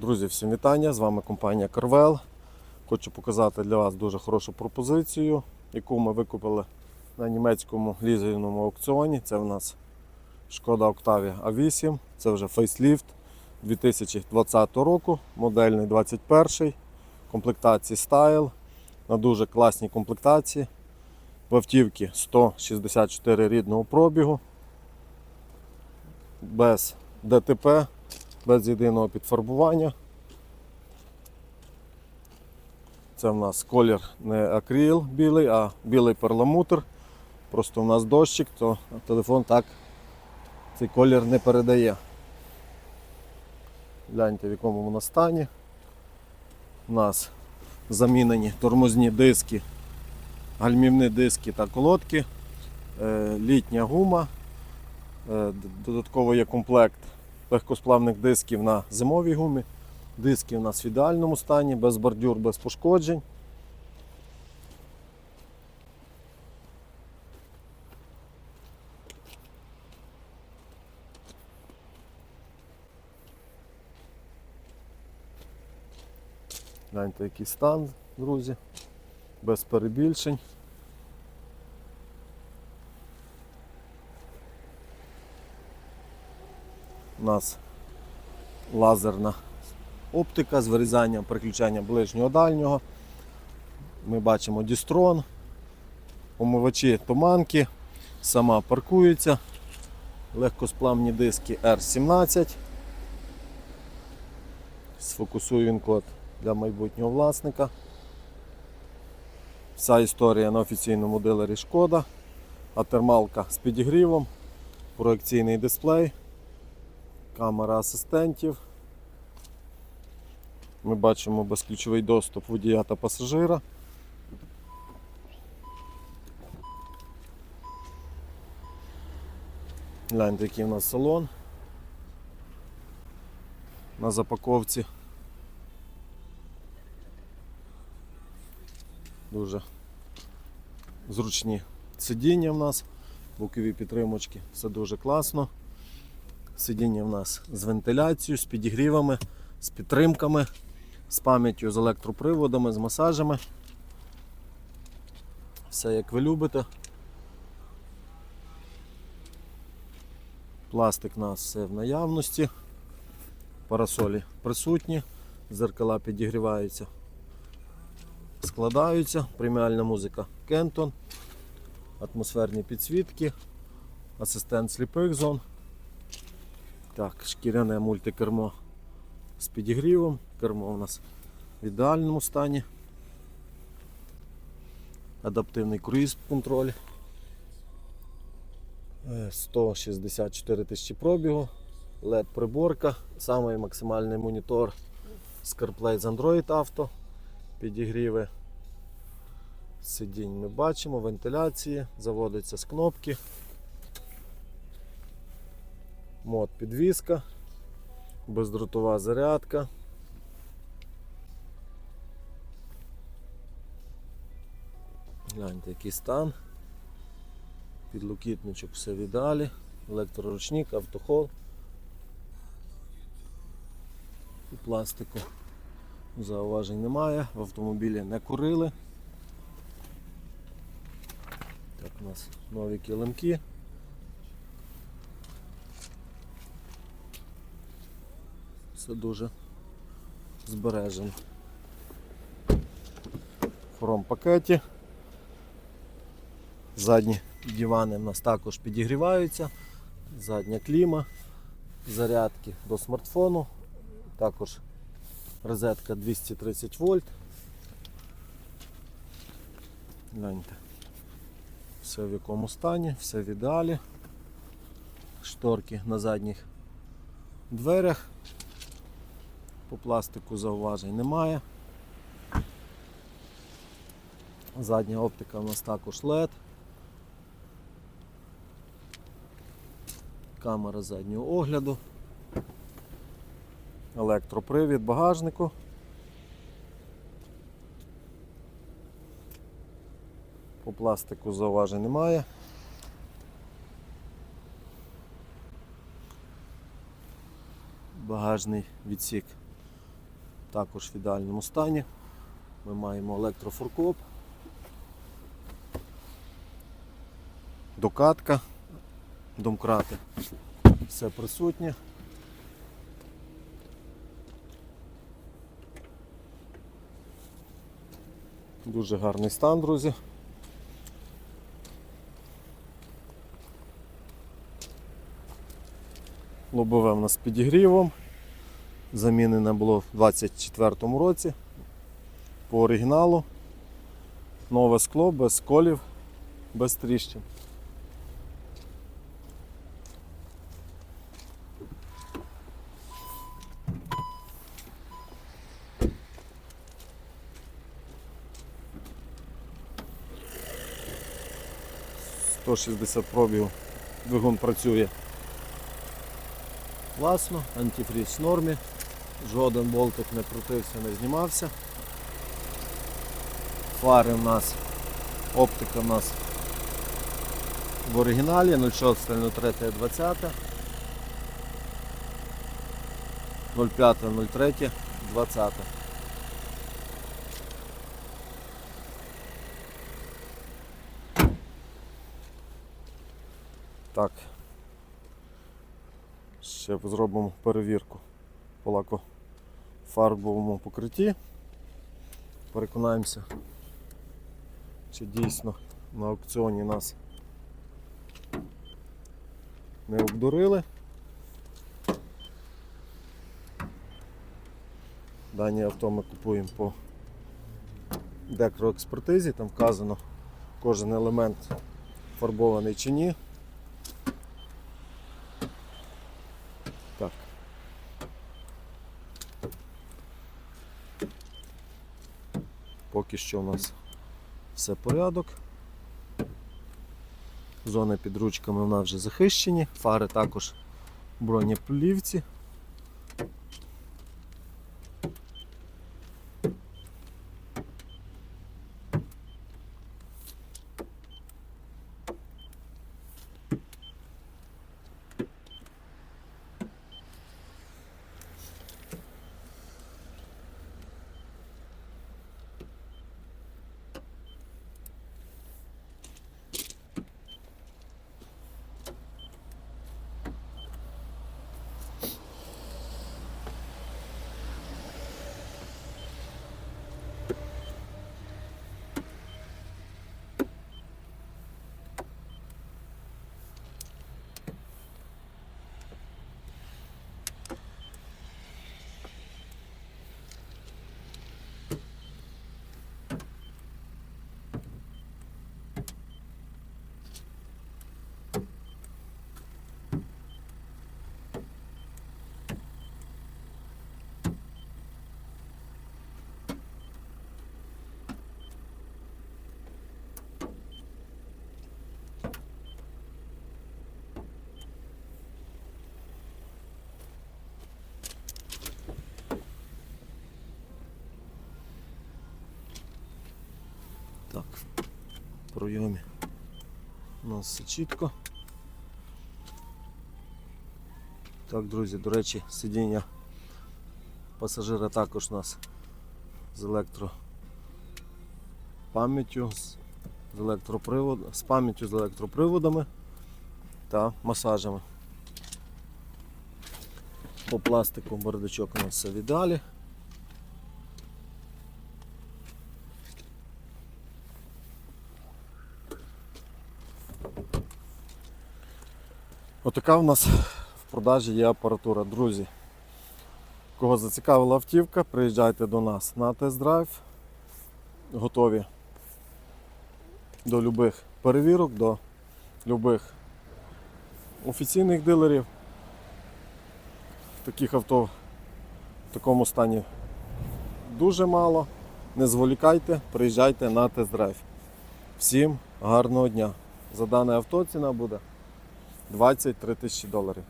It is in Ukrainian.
Друзі, всім вітання! З вами компанія Carvel. Хочу показати для вас дуже хорошу пропозицію, яку ми викупили на німецькому лізерному аукціоні. Це в нас Шкода Octavia A8, це вже фейсліфт 2020 року, модельний 21 комплектації Style на дуже класній комплектації. В автівці 164 рідного пробігу, без ДТП, без єдиного підфарбування. Це в нас колір не акрил білий, а білий перламутр. Просто в нас дощик, то телефон так цей колір не передає. Гляньте, в якому вона стані. У нас замінені тормозні диски, гальмівні диски та колодки, е, літня гума. Е, Додатково є комплект легкосплавних дисків на зимовій гумі. Диски у нас в ідеальному стані, без бордюр, без пошкоджень. Гляньте, який стан, друзі, без перебільшень. У нас лазерна оптика з вирізанням переключання ближнього дальнього. Ми бачимо дістрон, омивачі туманки, сама паркується, легкосплавні диски R17. Сфокусую він код для майбутнього власника. Вся історія на офіційному дилері Шкода, а термалка з підігрівом, проекційний дисплей, камера асистентів. Ми бачимо безключовий доступ водія та пасажира. Гляньте, який у нас салон на запаковці. Дуже зручні сидіння в нас, бокові підтримочки, все дуже класно. Сидіння в нас з вентиляцією, з підігрівами, з підтримками, з пам'яттю, з електроприводами, з масажами. Все як ви любите. Пластик у нас все в наявності. Парасолі присутні, зеркала підігріваються, складаються, преміальна музика Кентон, атмосферні підсвітки, асистент сліпих зон. Так, шкіряне мультикермо з підігрівом. Кермо у нас в ідеальному стані. Адаптивний круїз контроль. Е, 164 тисячі пробігу. LED приборка, самий максимальний монітор з CarPlay з Android Auto. Підігріви сидінь ми бачимо, вентиляції, заводиться з кнопки. Мод підвіска, бездротова зарядка. Гляньте, який стан. Підлокітничок все в ідеалі, електроручник, автохол. І пластику зауважень немає, в автомобілі не курили. Так, у нас нові килимки. Все дуже збережено. В хром пакеті. Задні дивани в нас також підігріваються, задня кліма, зарядки до смартфону, також розетка 230 вольт. Гляньте. Все в якому стані, все в ідеалі. Шторки на задніх дверях. По пластику зауважень немає. Задня оптика у нас також LED. Камера заднього огляду. Електропривід багажнику. По пластику зауважень немає. Багажний відсік також в ідеальному стані. Ми маємо електрофоркоп, докатка, домкрати. Все присутнє. Дуже гарний стан, друзі. Лобове в нас підігрівом. Замінене було в 24-му році. По оригіналу. Нове скло, без сколів, без тріщин. Сто шістдесят пробігу. Двигун працює. Класно, антифріз в нормі. Жоден болтик не крутився, не знімався. Фари в нас, оптика в нас в оригіналі 06 03 20 05 03 20 Так. Ще зробимо перевірку по лакофарбовому покритті. Переконаємося, чи дійсно на аукціоні нас не обдурили. Дані авто ми купуємо по декроекспертизі, там вказано кожен елемент фарбований чи ні. Поки що у нас все порядок. Зони під ручками у нас вже захищені, фари також в бронеплівці. Так, в пройомі у нас все чітко. Так, друзі, до речі, сидіння пасажира також у нас з електропам'яттю, з з електропривод, з пам'яттю з електроприводами та масажами. По пластику бардачок у нас все в Отака в нас в продажі є апаратура. Друзі, кого зацікавила автівка, приїжджайте до нас на тест-драйв. Готові до любих перевірок, до любих офіційних дилерів. Таких авто в такому стані дуже мало. Не зволікайте, приїжджайте на тест-драйв. Всім гарного дня. За дане авто ціна буде 23 тисячі доларів.